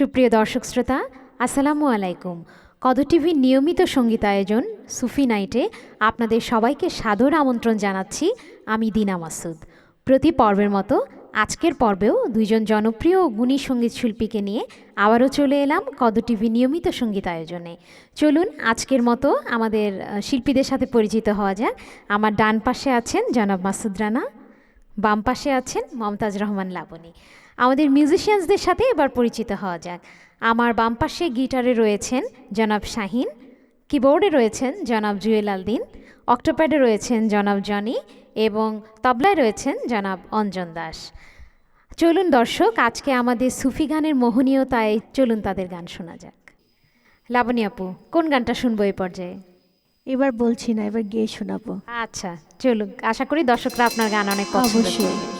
সুপ্রিয় দর্শক শ্রোতা, আসসালামু আলাইকুম। কদ টিভির নিয়মিত সংগীত আয়োজন সুফি নাইটে আপনাদের সবাইকে সাদর আমন্ত্রণ জানাচ্ছি আমি দিনা মাসুদ। প্রতি পর্বের মতো আজকের পর্বেও দুইজন জনপ্রিয় গুণী সংগীত শিল্পীকে নিয়ে আবারও চলে এলাম কদ টিভি নিয়মিত সংগীত আয়োজনে। চলুন আজকের মতো আমাদের শিল্পীদের সাথে পরিচিত হওয়া যাক। আমার ডান পাশে আছেন জনাব মাসুদ রানা, বাম পাশে আছেন মমতাজ রহমান লাবণী। আমাদের মিউজিশিয়ানসদের সাথে এবার পরিচিত হওয়া যাক। আমার বাম পাশে গিটারে রয়েছেন জনাব শাহিন কিবোর্ডে রয়েছেন জনাব জুয়েল আলদিন অক্টোপ্যাডে রয়েছেন জনাব জনি এবং তবলায় রয়েছেন জনাব অঞ্জন দাস। চলুন দর্শক আজকে আমাদের সুফি গানের মোহনীয়তায় চলুন তাদের গান শোনা যাক। লাবণী আপু কোন গানটা শুনব এই পর্যায়ে? এবার বলছি না এবার গিয়ে শোনাবো। আচ্ছা চলুন আশা করি দর্শকরা আপনার গান অনেক অবশ্যই।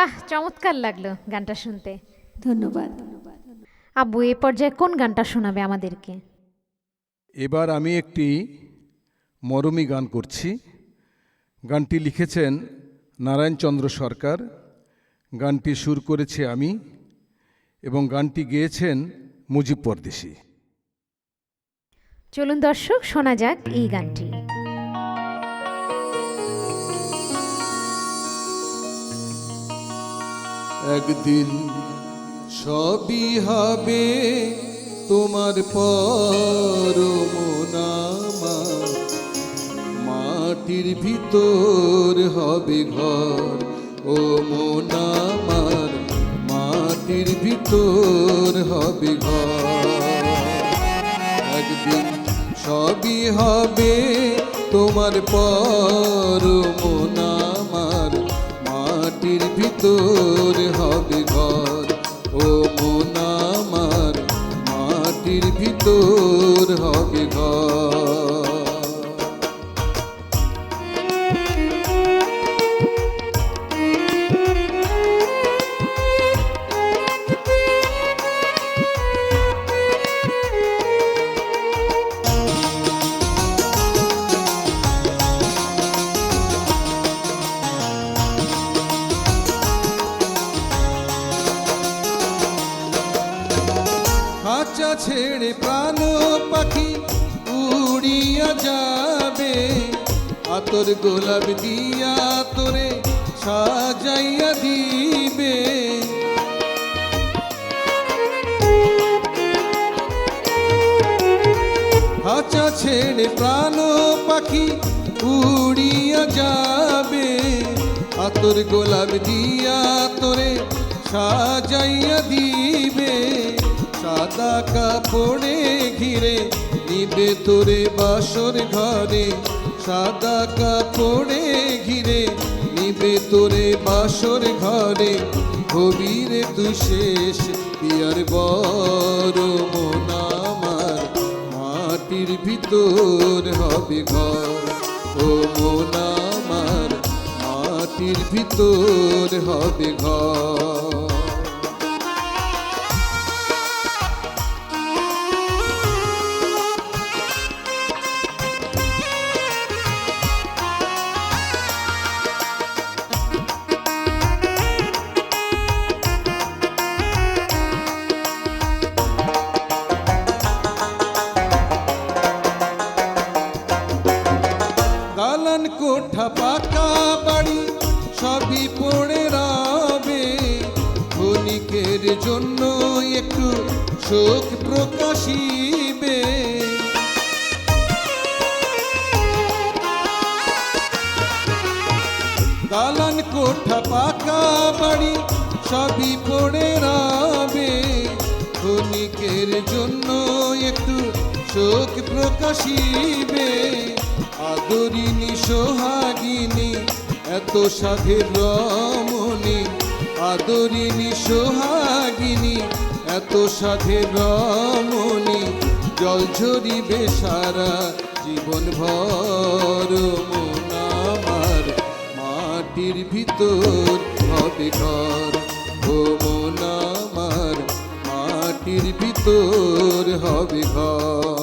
বাহ চমৎকার লাগল গানটা শুনতে। ধন্যবাদ। আব্বু এ পর্যায়ে কোন গানটা শোনাবে আমাদেরকে? এবার আমি একটি মরমী গান করছি। গানটি লিখেছেন নারায়ণচন্দ্র সরকার। গানটি সুর করেছি আমি এবং গানটি গেয়েছেন মুজিব পরদেশি। চলুন দর্শক শোনা যাক এই গানটি। একদিন সবই হবে তোমার পরমনামা। মাটির ভিতর হবে ঘর ও মোনামার। মাটির ভিতর হবে ঘর। একদিন সবই হবে তোমার পর মোনামার মাটির ভিতর হবে ঘর। ও আমার মাটির ভিতর হবে ঘর। গোলাপ দিয়া তোরে সাজাইয়া দিবে। খাঁচা ছেড়ে প্রাণ পাখি উড়িয়া যাবে। আতর গোলাপ দিয়া তোরে সাজাইয়া দিবে। সাদা কাপড়ে ঘিরে নিবে তোরে বাসর ঘরে সাদা কাপড়ে ঘিরে নিবে তোরে বাসর ঘরে। কবিরে তুই শেষ পিয়ার বড় মোনামার মাটির ভিতর হবে ঘর। ও মোনামার মাটির ভিতর হবে ঘর। দালান পাকা বাড়ি, সবই পড়ে রবে। ক্ষণিকের জন্য একটু শোক প্রকাশিবে। দালান কোঠা পাকা বাড়ি, সবই পড়ে রবে। ক্ষণিকের জন্য একটু শোক প্রকাশিবে। আদরিনী, সোহাগিনী, এত সাধের রমণী। আদরিনী, সোহাগিনী, এত সাধের রমণী। জল ঝরিবে সারা জীবন ভর মোনামার মাটির ভিতর হবে ঘর। ও মোনামার মাটির ভিতর হবে ঘর।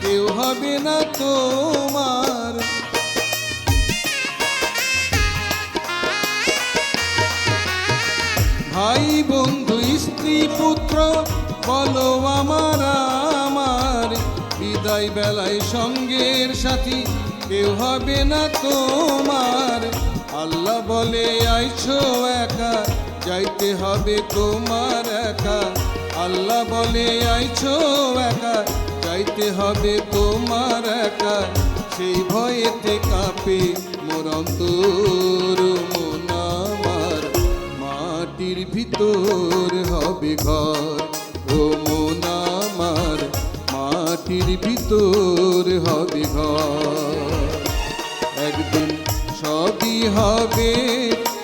কেউ হবে না তোমার। ভাই, বন্ধু, স্ত্রী, পুত্র, বলো আমার আমার। বিদায় বেলায় সঙ্গের সাথী, কেউ হবে না তোমার। আল্লাহ বলে, আইছো একা, যাইতে হবে তোমার একা। আল্লাহ বলে, আইছো একা যাইতে হবে তোমার একা। সেই ভয়েতে কাঁপে মোর অন্তর, মন আমার। মাটির ভিতর হবে ঘর, ও মন আমার। মাটির ভিতর হবে ঘর। একদিন সবই হবে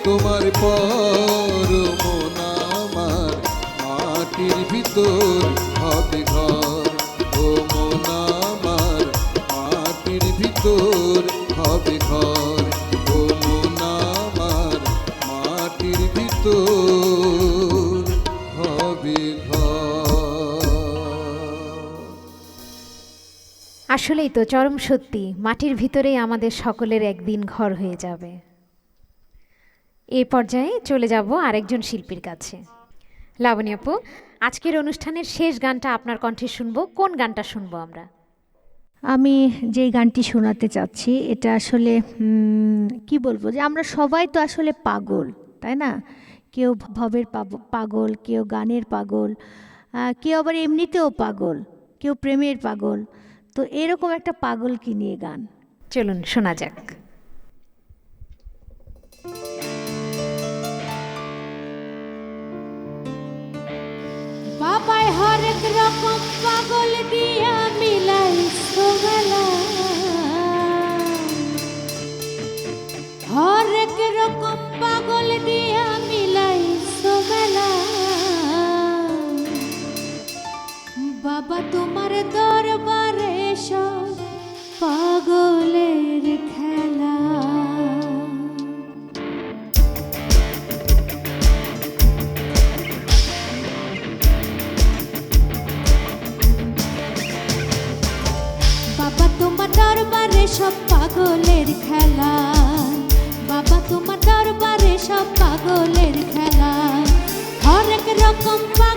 তোমার পর মন আমার। মাটির ভিতর আসলেই তো চরম সত্যি, মাটির ভিতরেই আমাদের সকলের একদিন ঘর হয়ে যাবে। এ পর্যায়ে চলে যাব আরেকজন শিল্পীর কাছে। লাবণী আপু, আজকের অনুষ্ঠানের শেষ গানটা আপনার কণ্ঠে শুনব, কোন গানটা শুনব আমরা? আমি যে গানটি শোনাতে চাচ্ছি, এটা আসলে কি বলব যে আমরা সবাই তো আসলে পাগল, তাই না? কেউ ভবের পাগল, কেউ গানের পাগল কেউ আবার এমনিতেও পাগল, কেউ প্রেমের পাগল। তো এরকম একটা পাগল কি নিয়ে গান। চলুন, শোনা যাক। বাবাই হরেক রকম পাগল দিয়া রকম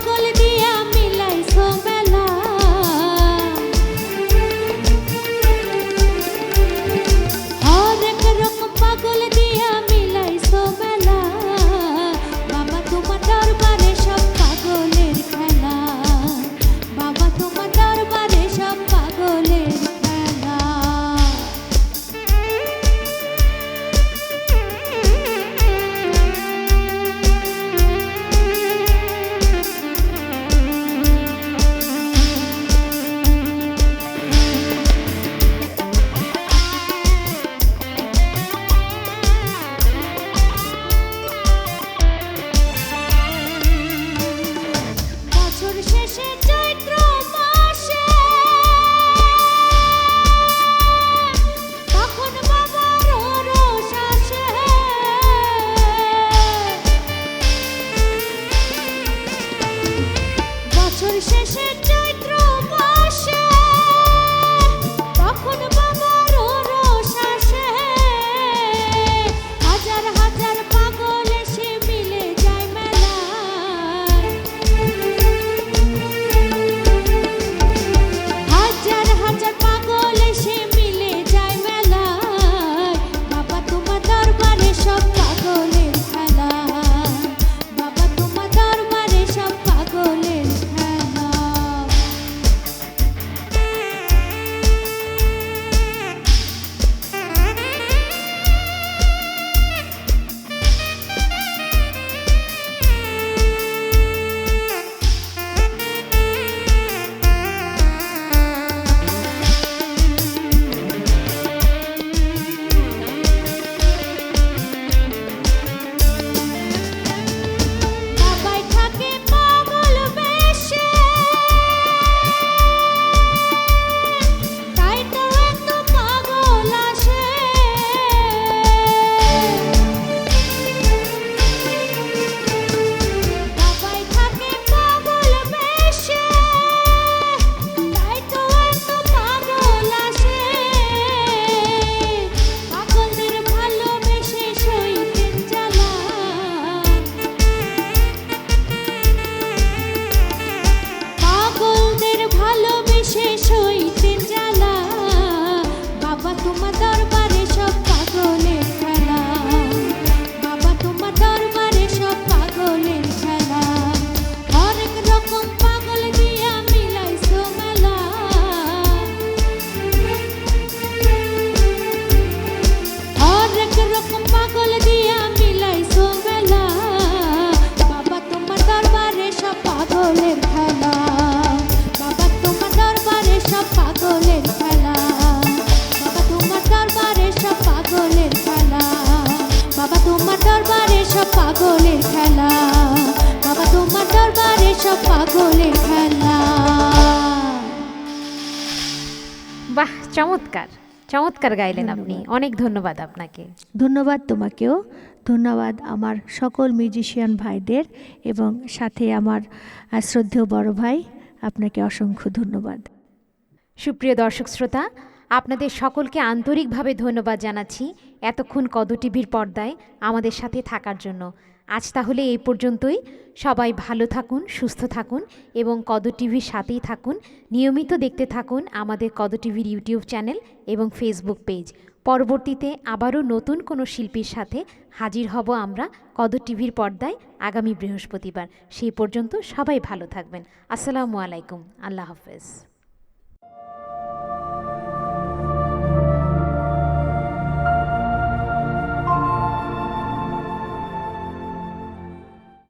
খেলা। বাবা তোমার দরবারে সব পাগলের খেলা। বাহ চমৎকার চমৎকার গাইলেন আপনি। অনেক ধন্যবাদ আপনাকে। ধন্যবাদ তোমাকেও। ধন্যবাদ আমার সকল মিউজিশিয়ান ভাইদের এবং সাথে আমার শ্রদ্ধেয় বড় ভাই। আপনাকে অসংখ্য ধন্যবাদ। সুপ্রিয় দর্শক শ্রোতা আপনাদের সকলকে আন্তরিকভাবে ধন্যবাদ জানাচ্ছি এতক্ষণ কদ টিভির পর্দায় আমাদের সাথে থাকার জন্য। আজ তাহলে এই পর্যন্তই। সবাই ভালো থাকুন, সুস্থ থাকুন এবং কদ টিভির সাথেই থাকুন। নিয়মিত দেখতে থাকুন আমাদের কদ টিভির ইউটিউব চ্যানেল এবং ফেসবুক পেজ। পরবর্তীতে আবারও নতুন কোনো শিল্পীর সাথে হাজির হব আমরা কদ টিভির পর্দায় আগামী বৃহস্পতিবার। সেই পর্যন্ত সবাই ভালো থাকবেন। আসসালামু আলাইকুম। আল্লাহ হাফেজ।